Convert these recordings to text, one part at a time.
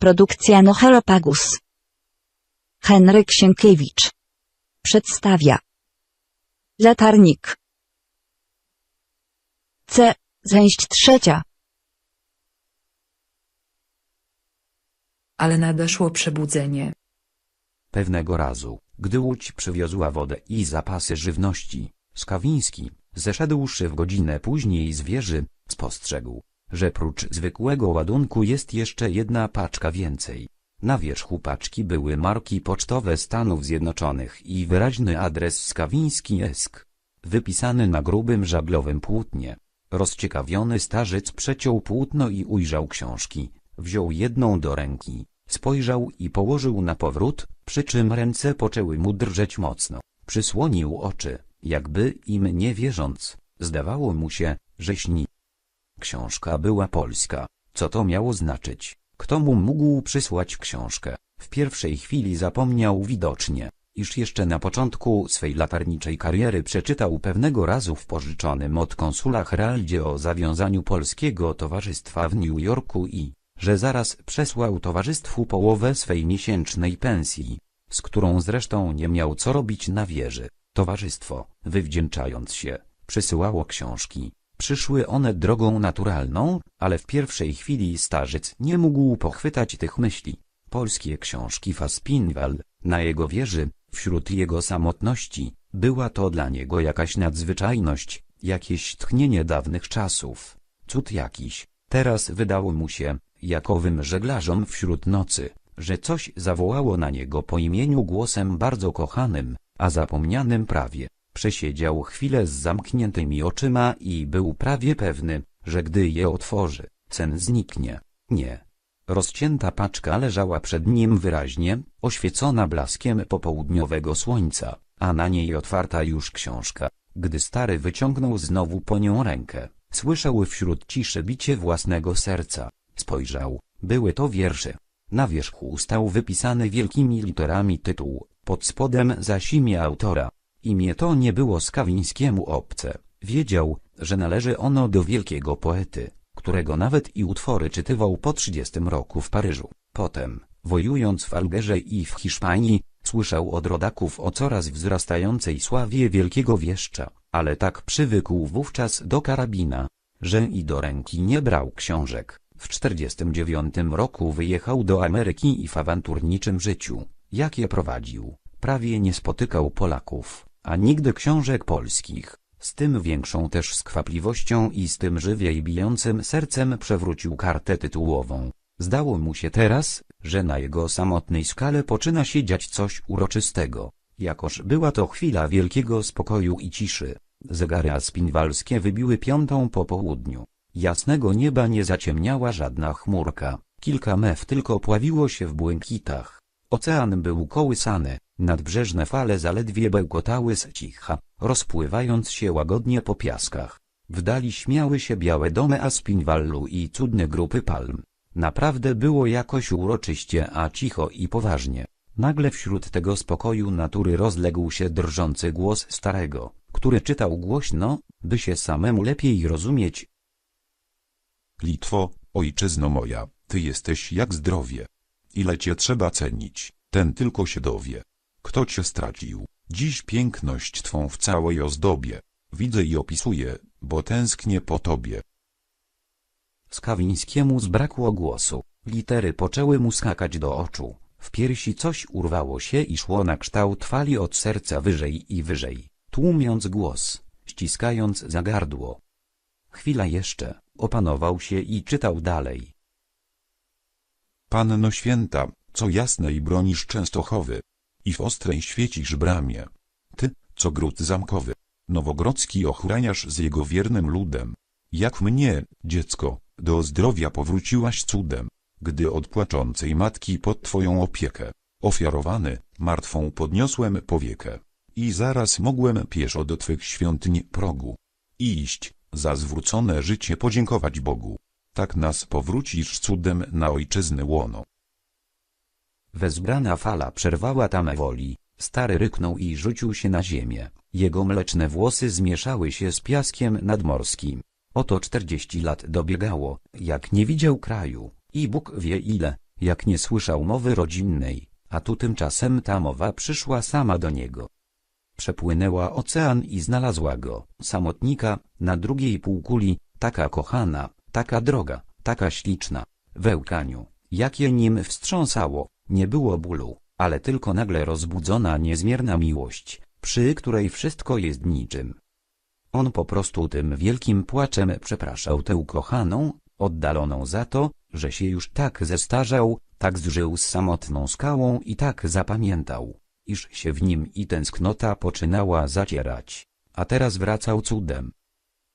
Produkcja Nohelopagus. Henryk Sienkiewicz. Przedstawia. Latarnik. C. Część trzecia. Ale nadeszło przebudzenie. Pewnego razu, gdy łódź przywiozła wodę i zapasy żywności, Skawiński, zeszedłszy w godzinę później z wieży, spostrzegł, że prócz zwykłego ładunku jest jeszcze jedna paczka więcej. Na wierzchu paczki były marki pocztowe Stanów Zjednoczonych i wyraźny adres Skawiński Esk, wypisany na grubym żaglowym płótnie. Rozciekawiony starzec przeciął płótno i ujrzał książki, wziął jedną do ręki, spojrzał i położył na powrót, przy czym ręce poczęły mu drżeć mocno. Przysłonił oczy, jakby im nie wierząc, zdawało mu się, że śni. Książka była polska. Co to miało znaczyć? Kto mu mógł przysłać książkę? W pierwszej chwili zapomniał widocznie, iż jeszcze na początku swej latarniczej kariery przeczytał pewnego razu w pożyczonym od konsula Heraldzie o zawiązaniu Polskiego Towarzystwa w New Yorku i, że zaraz przesłał towarzystwu połowę swej miesięcznej pensji, z którą zresztą nie miał co robić na wieży. Towarzystwo, wywdzięczając się, przysyłało książki. Przyszły one drogą naturalną, ale w pierwszej chwili starzec nie mógł pochwytać tych myśli. Polskie książki Faspinwall, na jego wieży, wśród jego samotności, była to dla niego jakaś nadzwyczajność, jakieś tchnienie dawnych czasów. Cud jakiś. Teraz wydało mu się, jakowym żeglarzom wśród nocy, że coś zawołało na niego po imieniu głosem bardzo kochanym, a zapomnianym prawie. Przesiedział chwilę z zamkniętymi oczyma i był prawie pewny, że gdy je otworzy, sen zniknie. Nie. Rozcięta paczka leżała przed nim wyraźnie, oświecona blaskiem popołudniowego słońca, a na niej otwarta już książka. Gdy stary wyciągnął znowu po nią rękę, słyszał wśród ciszy bicie własnego serca. Spojrzał, były to wiersze. Na wierzchu stał wypisany wielkimi literami tytuł, pod spodem zaś imię autora. Imię to nie było Skawińskiemu obce. Wiedział, że należy ono do wielkiego poety, którego nawet i utwory czytywał po 30 roku w Paryżu. Potem, wojując w Algerze i w Hiszpanii, słyszał od rodaków o coraz wzrastającej sławie wielkiego wieszcza, ale tak przywykł wówczas do karabina, że i do ręki nie brał książek. W 49 roku wyjechał do Ameryki i w awanturniczym życiu, jakie prowadził, prawie nie spotykał Polaków, a nigdy książek polskich. Z tym większą też skwapliwością i z tym żywiej bijącym sercem przewrócił kartę tytułową. Zdało mu się teraz, że na jego samotnej skale poczyna się dziać coś uroczystego. Jakoż była to chwila wielkiego spokoju i ciszy. Zegary aspinwalskie wybiły piątą po południu. Jasnego nieba nie zaciemniała żadna chmurka. Kilka mew tylko pławiło się w błękitach. Ocean był kołysany, nadbrzeżne fale zaledwie bełkotały z cicha, rozpływając się łagodnie po piaskach. W dali śmiały się białe domy Aspinwallu i cudne grupy palm. Naprawdę było jakoś uroczyście, a cicho i poważnie. Nagle wśród tego spokoju natury rozległ się drżący głos starego, który czytał głośno, by się samemu lepiej rozumieć. Litwo, ojczyzno moja, ty jesteś jak zdrowie. Ile cię trzeba cenić, ten tylko się dowie. Kto cię stracił, dziś piękność twą w całej ozdobie. Widzę i opisuję, bo tęsknię po tobie. Skawińskiemu zbrakło głosu. Litery poczęły mu skakać do oczu. W piersi coś urwało się i szło na kształt fali od serca wyżej i wyżej, tłumiąc głos, ściskając za gardło. Chwila jeszcze, opanował się i czytał dalej. Panno święta, co jasnej bronisz Częstochowy. I w ostrej świecisz bramie. Ty, co gród zamkowy. Nowogrodzki ochraniasz z jego wiernym ludem. Jak mnie, dziecko, do zdrowia powróciłaś cudem, gdy od płaczącej matki pod twoją opiekę, ofiarowany, martwą podniosłem powiekę. I zaraz mogłem pieszo do twych świątyń progu. Iść, za zwrócone życie podziękować Bogu. Tak nas powrócisz cudem na ojczyzny łono. Wezbrana fala przerwała tamę woli, stary ryknął i rzucił się na ziemię. Jego mleczne włosy zmieszały się z piaskiem nadmorskim. Oto czterdzieści lat dobiegało, jak nie widział kraju, i Bóg wie ile, jak nie słyszał mowy rodzinnej, a tu tymczasem ta mowa przyszła sama do niego. Przepłynęła ocean i znalazła go, samotnika, na drugiej półkuli, taka kochana, taka droga, taka śliczna, we łkaniu, jakie nim wstrząsało, nie było bólu, ale tylko nagle rozbudzona niezmierna miłość, przy której wszystko jest niczym. On po prostu tym wielkim płaczem przepraszał tę ukochaną, oddaloną za to, że się już tak zestarzał, tak zżył z samotną skałą i tak zapamiętał, iż się w nim i tęsknota poczynała zacierać, a teraz wracał cudem.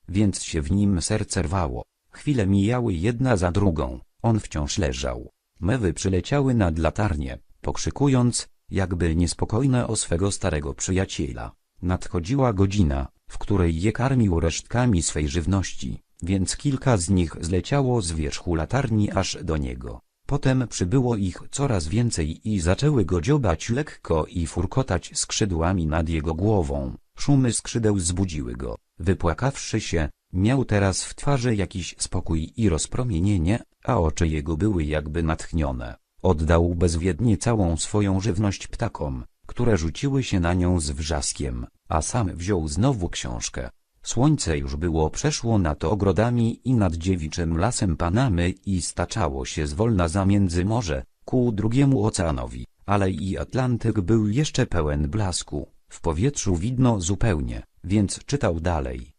Więc się w nim serce rwało, chwile mijały jedna za drugą, on wciąż leżał. Mewy przyleciały nad latarnię, pokrzykując, jakby niespokojne o swego starego przyjaciela. Nadchodziła godzina, w której je karmił resztkami swej żywności, więc kilka z nich zleciało z wierzchu latarni aż do niego. Potem przybyło ich coraz więcej i zaczęły go dziobać lekko i furkotać skrzydłami nad jego głową. Szumy skrzydeł zbudziły go. Wypłakawszy się, miał teraz w twarzy jakiś spokój i rozpromienienie, a oczy jego były jakby natchnione. Oddał bezwiednie całą swoją żywność ptakom, które rzuciły się na nią z wrzaskiem, a sam wziął znowu książkę. Słońce już było przeszło nad ogrodami i nad dziewiczym lasem Panamy i staczało się zwolna za między morze, ku drugiemu oceanowi, ale i Atlantyk był jeszcze pełen blasku, w powietrzu widno zupełnie, więc czytał dalej.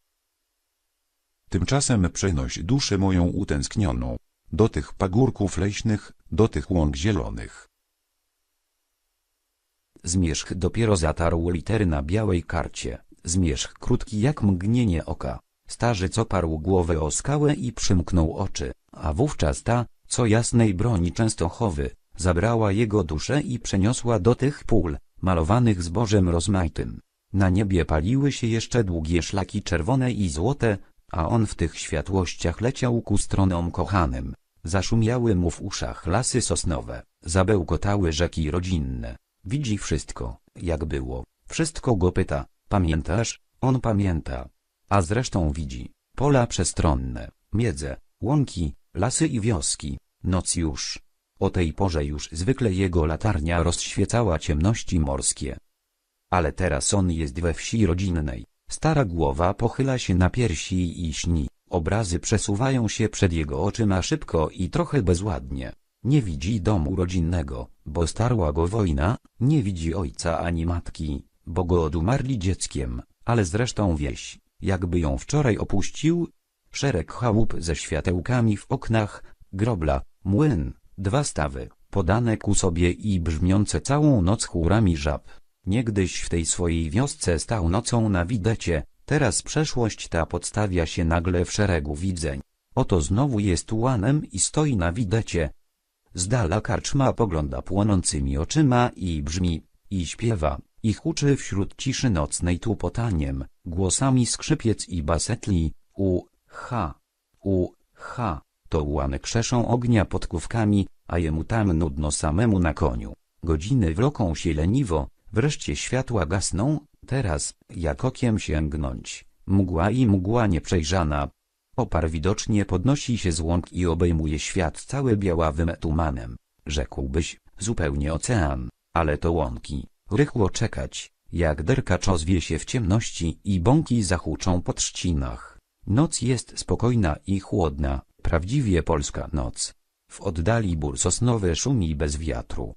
Tymczasem przenoś duszę moją utęsknioną, do tych pagórków leśnych, do tych łąk zielonych. Zmierzch dopiero zatarł litery na białej karcie, zmierzch krótki jak mgnienie oka. Starzec oparł głowę o skałę i przymknął oczy, a wówczas ta, co jasnej broni Częstochowy, zabrała jego duszę i przeniosła do tych pól, malowanych zbożem rozmaitym. Na niebie paliły się jeszcze długie szlaki czerwone i złote, a on w tych światłościach leciał ku stronom kochanym. Zaszumiały mu w uszach lasy sosnowe, zabełkotały rzeki rodzinne. Widzi wszystko, jak było, wszystko go pyta, pamiętasz? On pamięta. A zresztą widzi, pola przestronne, miedze, łąki, lasy i wioski, noc już. O tej porze już zwykle jego latarnia rozświecała ciemności morskie. Ale teraz on jest we wsi rodzinnej, stara głowa pochyla się na piersi i śni, obrazy przesuwają się przed jego oczyma szybko i trochę bezładnie. Nie widzi domu rodzinnego, bo starła go wojna, nie widzi ojca ani matki, bo go odumarli dzieckiem, ale zresztą wieś, jakby ją wczoraj opuścił. Szereg chałup ze światełkami w oknach, grobla, młyn, dwa stawy, podane ku sobie i brzmiące całą noc chórami żab. Niegdyś w tej swojej wiosce stał nocą na widecie, teraz przeszłość ta podstawia się nagle w szeregu widzeń. Oto znowu jest łanem i stoi na widecie. Z dala karczma pogląda płonącymi oczyma i brzmi, i śpiewa, i huczy wśród ciszy nocnej tłupotaniem, głosami skrzypiec i basetli, u, ha, u, ha, to łany krzeszą ognia pod kówkami, a jemu tam nudno samemu na koniu. Godziny wloką się leniwo, wreszcie światła gasną, teraz, jak okiem sięgnąć, mgła i mgła nieprzejrzana. Opar widocznie podnosi się z łąk i obejmuje świat cały białawym tumanem. Rzekłbyś, zupełnie ocean, ale to łąki, rychło czekać, jak derkacz ozwie się w ciemności i bąki zahuczą po trzcinach. Noc jest spokojna i chłodna, prawdziwie polska noc. W oddali bór sosnowy szumi bez wiatru.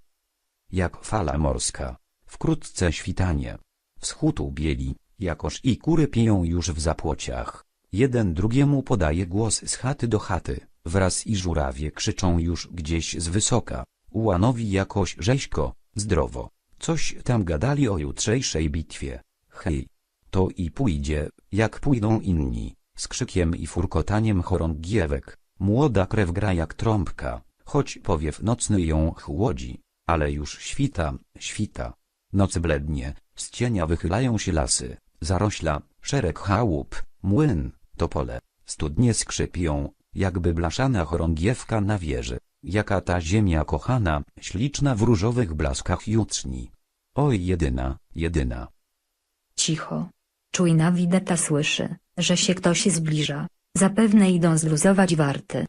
Jak fala morska. Wkrótce świtanie. Wschód bieli, jakoż i kury piją już w zapłociach. Jeden drugiemu podaje głos z chaty do chaty, wraz i żurawie krzyczą już gdzieś z wysoka. Ułanowi jakoś rzeźko, zdrowo. Coś tam gadali o jutrzejszej bitwie. Hej! To i pójdzie, jak pójdą inni, z krzykiem i furkotaniem chorągiewek. Młoda krew gra jak trąbka, choć powiew nocny ją chłodzi, ale już świta, świta. Noc blednie, z cienia wychylają się lasy, zarośla, szereg chałup, młyn, topole, studnie skrzypią, jakby blaszana chorągiewka na wieży. Jaka ta ziemia kochana, śliczna w różowych blaskach jutrzni. Oj jedyna, jedyna. Cicho. Czujna wideta słyszy, że się ktoś zbliża. Zapewne idą zluzować warty.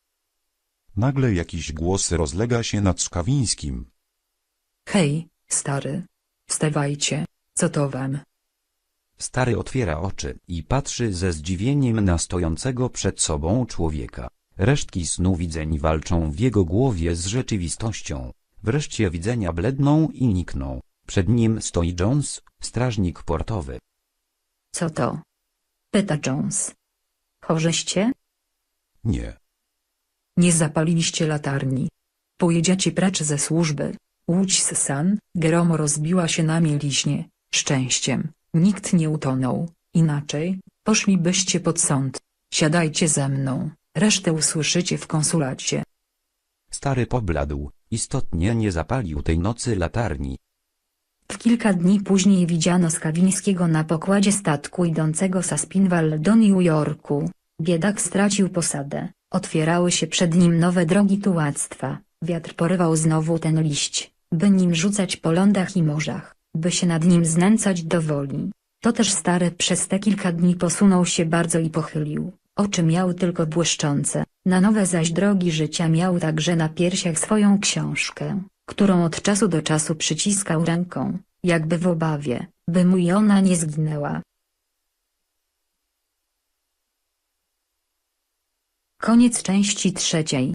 Nagle jakiś głos rozlega się nad Skawińskim. Hej, stary. Wstawajcie, co to wam? Stary otwiera oczy i patrzy ze zdziwieniem na stojącego przed sobą człowieka. Resztki snu widzeń walczą w jego głowie z rzeczywistością. Wreszcie widzenia bledną i nikną. Przed nim stoi Jones, strażnik portowy. Co to? Pyta Jones. Chorzyście? Nie. Nie zapaliliście latarni. Pojedziecie precz ze służby. Łódź San Geromo rozbiła się na mieliźnie. Szczęściem, nikt nie utonął. Inaczej, poszlibyście pod sąd. Siadajcie ze mną, resztę usłyszycie w konsulacie. Stary pobladł, istotnie nie zapalił tej nocy latarni. W kilka dni później widziano Skawińskiego na pokładzie statku idącego z Aspinwall do New Yorku. Biedak stracił posadę, otwierały się przed nim nowe drogi tułactwa, wiatr porywał znowu ten liść, by nim rzucać po lądach i morzach, by się nad nim znęcać do woli. To też stary przez te kilka dni posunął się bardzo i pochylił, oczy miał tylko błyszczące, na nowe zaś drogi życia miał także na piersiach swoją książkę, którą od czasu do czasu przyciskał ręką, jakby w obawie, by mu i ona nie zginęła. Koniec części trzeciej.